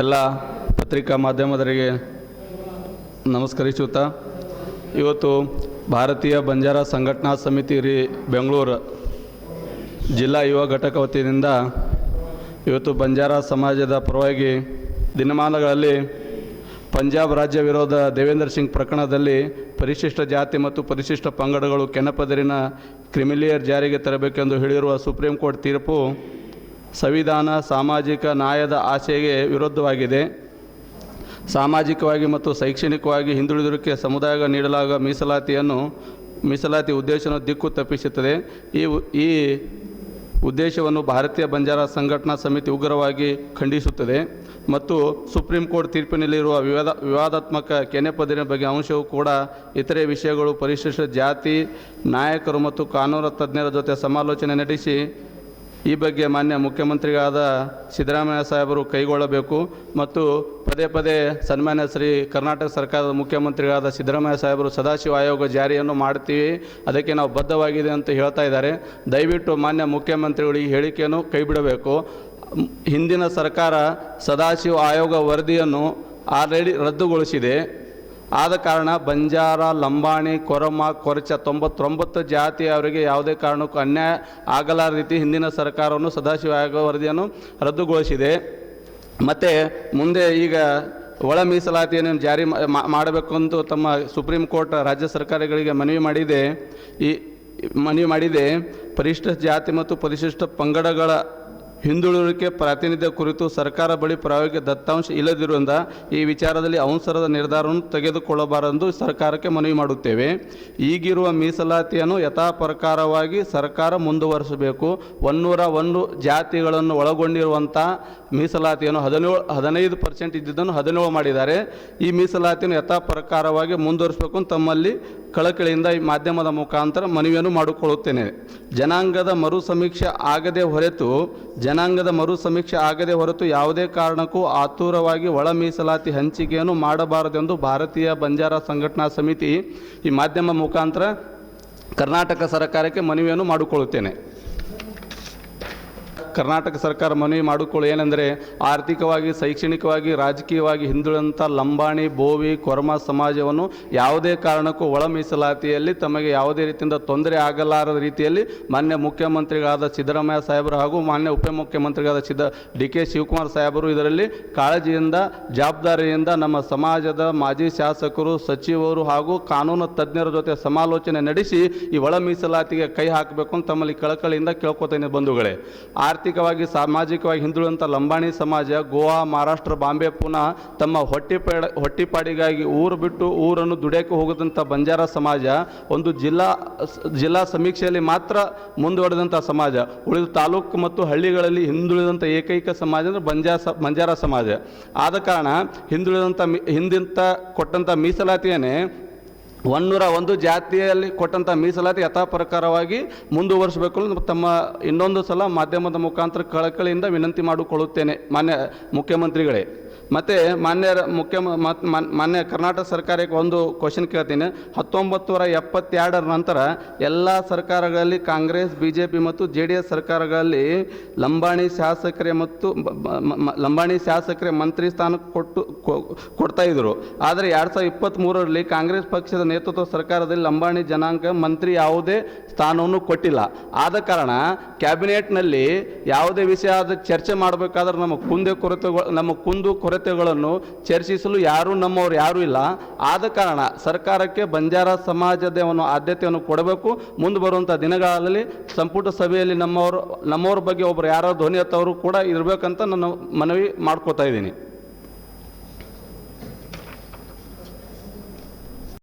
ಎಲ್ಲ ಪತ್ರಿಕಾ ಮಾಧ್ಯಮದವರಿಗೆ ನಮಸ್ಕರಿಸುತ್ತಾ, ಇವತ್ತು ಭಾರತೀಯ ಬಂಜಾರ ಸಂಘಟನಾ ಸಮಿತಿ ರೀ ಬೆಂಗಳೂರು ಜಿಲ್ಲಾ ಯುವ ಘಟಕ ವತಿಯಿಂದ ಇವತ್ತು ಬಂಜಾರ ಸಮಾಜದ ಪರವಾಗಿ ದಿನಮಾನಗಳಲ್ಲಿ ಪಂಜಾಬ್ ರಾಜ್ಯ ವಿರೋಧ ದೇವೇಂದ್ರ ಸಿಂಗ್ ಪ್ರಕರಣದಲ್ಲಿ ಪರಿಶಿಷ್ಟ ಜಾತಿ ಮತ್ತು ಪರಿಶಿಷ್ಟ ಪಂಗಡಗಳು ಕೆನಪದರಿನ ಕ್ರಿಮಿಲಿಯರ್ ಜಾರಿಗೆ ತರಬೇಕೆಂದು ಹೇಳಿರುವ ಸುಪ್ರೀಂ ಕೋರ್ಟ್ ತೀರ್ಪು ಸಂವಿಧಾನ ಸಾಮಾಜಿಕ ನ್ಯಾಯದ ಆಸೆಗೆ ವಿರುದ್ಧವಾಗಿದೆ. ಸಾಮಾಜಿಕವಾಗಿ ಮತ್ತು ಶೈಕ್ಷಣಿಕವಾಗಿ ಹಿಂದುಳಿದಿರುವಿಕೆ ಸಮುದಾಯ ನೀಡಲಾಗುವ ಮೀಸಲಾತಿಯನ್ನು, ಮೀಸಲಾತಿ ಉದ್ದೇಶವನ್ನು ದಿಕ್ಕು ತಪ್ಪಿಸುತ್ತದೆ. ಈ ಈ ಉದ್ದೇಶವನ್ನು ಭಾರತೀಯ ಬಂಜಾರ ಸಂಘಟನಾ ಸಮಿತಿ ಉಗ್ರವಾಗಿ ಖಂಡಿಸುತ್ತದೆ. ಮತ್ತು ಸುಪ್ರೀಂ ಕೋರ್ಟ್ ತೀರ್ಪಿನಲ್ಲಿರುವ ವಿವಾದ, ವಿವಾದಾತ್ಮಕ ಕೆನೆಪದಿನ ಬಗ್ಗೆ ಅಂಶವು ಕೂಡ ಇತರೆ ವಿಷಯಗಳು ಪರಿಶಿಷ್ಟ ಜಾತಿ, ನಾಯಕರು ಮತ್ತು ಕಾನೂನು ತಜ್ಞರ ಜೊತೆ ಸಮಾಲೋಚನೆ ನಡೆಸಿ ಈ ಬಗ್ಗೆ ಮಾನ್ಯ ಮುಖ್ಯಮಂತ್ರಿಗಳಾದ ಸಿದ್ದರಾಮಯ್ಯ ಸಾಹೇಬರು ಕೈಗೊಳ್ಳಬೇಕು ಮತ್ತು ಪದೇ ಪದೇ ಸನ್ಮಾನ್ಯ ಶ್ರೀ ಕರ್ನಾಟಕ ಸರ್ಕಾರದ ಮುಖ್ಯಮಂತ್ರಿಗಳಾದ ಸಿದ್ದರಾಮಯ್ಯ ಸಾಹೇಬರು ಸದಾಶಿವ ಆಯೋಗ ಜಾರಿಯನ್ನು ಮಾಡ್ತೀವಿ ಅದಕ್ಕೆ ನಾವು ಬದ್ಧವಾಗಿದೆ ಅಂತ ಹೇಳ್ತಾ ಇದ್ದಾರೆ. ದಯವಿಟ್ಟು ಮಾನ್ಯ ಮುಖ್ಯಮಂತ್ರಿಗಳು ಈ ಹೇಳಿಕೆಯನ್ನು ಕೈಬಿಡಬೇಕು. ಹಿಂದಿನ ಸರ್ಕಾರ ಸದಾಶಿವ ಆಯೋಗ ವರದಿಯನ್ನು ಆಲ್ರೆಡಿ ರದ್ದುಗೊಳಿಸಿದೆ. ಆದ ಕಾರಣ ಬಂಜಾರ, ಲಂಬಾಣಿ, ಕೊರಮ, ಕೊರಚ ತೊಂಬತ್ತೊಂಬತ್ತು ಜಾತಿಯವರಿಗೆ ಯಾವುದೇ ಕಾರಣಕ್ಕೂ ಅನ್ಯಾಯ ಆಗಲಾರ ರೀತಿ ಹಿಂದಿನ ಸರ್ಕಾರವನ್ನು ಸದಾಶಿವ ಆಯೋಗ ವರದಿಯನ್ನು ರದ್ದುಗೊಳಿಸಿದೆ. ಮತ್ತು ಮುಂದೆ ಈಗ ಒಳ ಮೀಸಲಾತಿಯನ್ನು ಜಾರಿ ಮಾಡಬೇಕು ಅಂತ ತಮ್ಮ ಸುಪ್ರೀಂ ಕೋರ್ಟ್ ರಾಜ್ಯ ಸರ್ಕಾರಗಳಿಗೆ ಮನವಿ ಮಾಡಿದೆ. ಈ, ಮನವಿ ಮಾಡಿದೆ. ಪರಿಶಿಷ್ಟ ಜಾತಿ ಮತ್ತು ಪರಿಶಿಷ್ಟ ಪಂಗಡಗಳ ಹಿಂದುಳಿಕೆ ಪ್ರಾತಿನಿಧ್ಯ ಕುರಿತು ಸರ್ಕಾರ ಬಳಿ ಪ್ರಾಯೋಗಿಕ ದತ್ತಾಂಶ ಇಲ್ಲದಿರುವುದರಿಂದ ಈ ವಿಚಾರದಲ್ಲಿ ಅವಸರದ ನಿರ್ಧಾರವನ್ನು ತೆಗೆದುಕೊಳ್ಳಬಾರದೆಂದು ಸರ್ಕಾರಕ್ಕೆ ಮನವಿ ಮಾಡುತ್ತೇವೆ. ಈಗಿರುವ ಮೀಸಲಾತಿಯನ್ನು ಯಥಾಪ್ರಕಾರವಾಗಿ ಸರ್ಕಾರ ಮುಂದುವರಿಸಬೇಕು. ಒನ್ನೂರ ಒಂದು ಜಾತಿಗಳನ್ನು ಒಳಗೊಂಡಿರುವಂಥ ಮೀಸಲಾತಿಯನ್ನು ಹದಿನೇಳು, ಹದಿನೈದು ಪರ್ಸೆಂಟ್ ಇದ್ದಿದ್ದನ್ನು ಹದಿನೇಳು ಮಾಡಿದ್ದಾರೆ. ಈ ಮೀಸಲಾತಿಯನ್ನು ಯಥಾಪ್ರಕಾರವಾಗಿ ಮುಂದುವರಿಸಬೇಕು ತಮ್ಮಲ್ಲಿ ಕಳಕಳಿಯಿಂದ ಈ ಮಾಧ್ಯಮದ ಮುಖಾಂತರ ಮನವಿಯನ್ನು ಮಾಡಿಕೊಳ್ಳುತ್ತೇನೆ. ಜನಾಂಗದ ಮರು ಸಮೀಕ್ಷೆ ಆಗದೆ ಹೊರತು, ಜನಾಂಗದ ಮರು ಸಮೀಕ್ಷೆ ಆಗದೆ ಹೊರತು ಯಾವುದೇ ಕಾರಣಕ್ಕೂ ಆತುರವಾಗಿ ಒಳ ಮೀಸಲಾತಿ ಹಂಚಿಕೆಯನ್ನು ಮಾಡಬಾರದೆಂದು ಭಾರತೀಯ ಬಂಜಾರ ಸಂಘಟನಾ ಸಮಿತಿ ಈ ಮಾಧ್ಯಮ ಮುಖಾಂತರ ಕರ್ನಾಟಕ ಸರ್ಕಾರಕ್ಕೆ ಮನವಿಯನ್ನು ಮಾಡಿಕೊಳ್ಳುತ್ತೇನೆ. ಕರ್ನಾಟಕ ಸರ್ಕಾರ ಮನವಿ ಮಾಡಿಕೊಳ್ಳಿ ಏನೆಂದರೆ ಆರ್ಥಿಕವಾಗಿ, ಶೈಕ್ಷಣಿಕವಾಗಿ, ರಾಜಕೀಯವಾಗಿ ಹಿಂದುಳಿದಂಥ ಲಂಬಾಣಿ, ಬೋವಿ, ಕೊರ್ಮ ಸಮಾಜವನ್ನು ಯಾವುದೇ ಕಾರಣಕ್ಕೂ ಒಳ ಮೀಸಲಾತಿಯಲ್ಲಿ ತಮಗೆ ಯಾವುದೇ ರೀತಿಯಿಂದ ತೊಂದರೆ ಆಗಲಾರದ ರೀತಿಯಲ್ಲಿ ಮಾನ್ಯ ಮುಖ್ಯಮಂತ್ರಿಗಳಾದ ಸಿದ್ದರಾಮಯ್ಯ ಸಾಹೇಬರು ಹಾಗೂ ಮಾನ್ಯ ಉಪಮುಖ್ಯಮಂತ್ರಿಗಳಾದ ಸಿದ್ದ ಡಿ ಕೆ ಶಿವಕುಮಾರ್ ಸಾಹೇಬರು ಇದರಲ್ಲಿ ಕಾಳಜಿಯಿಂದ, ಜವಾಬ್ದಾರಿಯಿಂದ ನಮ್ಮ ಸಮಾಜದ ಮಾಜಿ ಶಾಸಕರು, ಸಚಿವರು ಹಾಗೂ ಕಾನೂನು ತಜ್ಞರ ಜೊತೆ ಸಮಾಲೋಚನೆ ನಡೆಸಿ ಈ ಒಳ ಮೀಸಲಾತಿಗೆ ಕೈ ಹಾಕಬೇಕು ಅಂತ ತಮ್ಮಲ್ಲಿ ಕಳಕಳಿಯಿಂದ ಕೇಳ್ಕೊತೇನೆ ಬಂಧುಗಳೇ. ಆರ್ಥಿಕವಾಗಿ, ಸಾಮಾಜಿಕವಾಗಿ ಹಿಂದುಳಿದಂಥ ಲಂಬಾಣಿ ಸಮಾಜ, ಗೋವಾ, ಮಹಾರಾಷ್ಟ್ರ, ಬಾಂಬೆ ಪುನಃ ತಮ್ಮ ಹೊಟ್ಟಿಪಾಡ ಹೊಟ್ಟಿಪಾಡಿಗಾಗಿ ಊರು ಬಿಟ್ಟು ಊರನ್ನು ದುಡಿಯೋಕ್ಕೆ ಹೋಗದಂಥ ಬಂಜಾರ ಸಮಾಜ, ಒಂದು ಜಿಲ್ಲಾ ಜಿಲ್ಲಾ ಸಮೀಕ್ಷೆಯಲ್ಲಿ ಮಾತ್ರ ಮುಂದುವರೆದಂಥ ಸಮಾಜ, ಉಳಿದ ತಾಲೂಕು ಮತ್ತು ಹಳ್ಳಿಗಳಲ್ಲಿ ಹಿಂದುಳಿದಂಥ ಏಕೈಕ ಸಮಾಜ ಅಂದರೆ ಬಂಜಾರ ಬಂಜಾರ ಸಮಾಜ. ಆದ ಕಾರಣ ಹಿಂದುಳಿದಂಥ ಹಿಂದಿಂತ ಕೊಟ್ಟಂಥ ಮೀಸಲಾತಿಯನ್ನೇ ಒನ್ನೂರ ಒಂದು ಜಾತಿಯಲ್ಲಿ ಕೊಟ್ಟಂಥ ಮೀಸಲಾತಿ ಯಥಾಪ್ರಕಾರವಾಗಿ ಮುಂದುವರಿಸಬೇಕು ತಮ್ಮ ಇನ್ನೊಂದು ಸಲ ಮಾಧ್ಯಮದ ಮುಖಾಂತರ ಕಳಕಳಿಯಿಂದ ವಿನಂತಿ ಮಾಡಿಕೊಳ್ಳುತ್ತೇನೆ ಮಾನ್ಯ ಮುಖ್ಯಮಂತ್ರಿಗಳೇ. ಮತ್ತು ಮಾನ್ಯ ಮುಖ್ಯ ಮಾನ್ಯ ಕರ್ನಾಟಕ ಸರ್ಕಾರಕ್ಕೆ ಒಂದು ಕ್ವಶನ್ ಕೇಳ್ತೀನಿ. ಹತ್ತೊಂಬತ್ತು ನೂರ ಎಪ್ಪತ್ತೆರಡರ ನಂತರ ಎಲ್ಲ ಸರ್ಕಾರಗಳಲ್ಲಿ ಕಾಂಗ್ರೆಸ್ ಬಿ ಜೆ ಪಿ ಮತ್ತು ಜೆ ಡಿ ಎಸ್ ಸರ್ಕಾರಗಳಲ್ಲಿ ಲಂಬಾಣಿ ಶಾಸಕರೇ ಮತ್ತು ಲಂಬಾಣಿ ಶಾಸಕರೇ ಮಂತ್ರಿ ಸ್ಥಾನ ಕೊಟ್ಟು ಕೊಡ್ತಾಯಿದ್ರು ಆದರೆ ಎರಡು ಸಾವಿರದ ಇಪ್ಪತ್ತ್ಮೂರರಲ್ಲಿ ಕಾಂಗ್ರೆಸ್ ಪಕ್ಷದ ನೇತೃತ್ವ ಸರ್ಕಾರದಲ್ಲಿ ಲಂಬಾಣಿ ಜನಾಂಗ ಮಂತ್ರಿ ಯಾವುದೇ ಸ್ಥಾನವನ್ನು ಕೊಟ್ಟಿಲ್ಲ. ಆದ ಕಾರಣ ಕ್ಯಾಬಿನೆಟ್ನಲ್ಲಿ ಯಾವುದೇ ವಿಷಯ ಆದ ಚರ್ಚೆ ಮಾಡಬೇಕಾದ್ರೆ ನಮ್ಮ ಕುಂದೆ ಕೊರತೆಗಳು ನಮ್ಮ ಕುಂದು ಕೊರತೆಗಳನ್ನು ಚರ್ಚಿಸಲು ಯಾರೂ ನಮ್ಮವ್ರು ಯಾರೂ ಇಲ್ಲ. ಆದ ಕಾರಣ ಸರ್ಕಾರಕ್ಕೆ ಬಂಜಾರ ಸಮಾಜದ ಒಂದು ಆದ್ಯತೆಯನ್ನು ಕೊಡಬೇಕು. ಮುಂದೆ ಬರುವಂಥ ದಿನಗಳಲ್ಲಿ ಸಂಪುಟ ಸಭೆಯಲ್ಲಿ ನಮ್ಮವರು, ನಮ್ಮವ್ರ ಬಗ್ಗೆ ಒಬ್ಬರು ಯಾರೋ ಧ್ವನಿ ಎತ್ತವರು ಕೂಡ ಇರಬೇಕಂತ ನಾನು ಮನವಿ ಮಾಡ್ಕೋತಾ ಇದ್ದೀನಿ.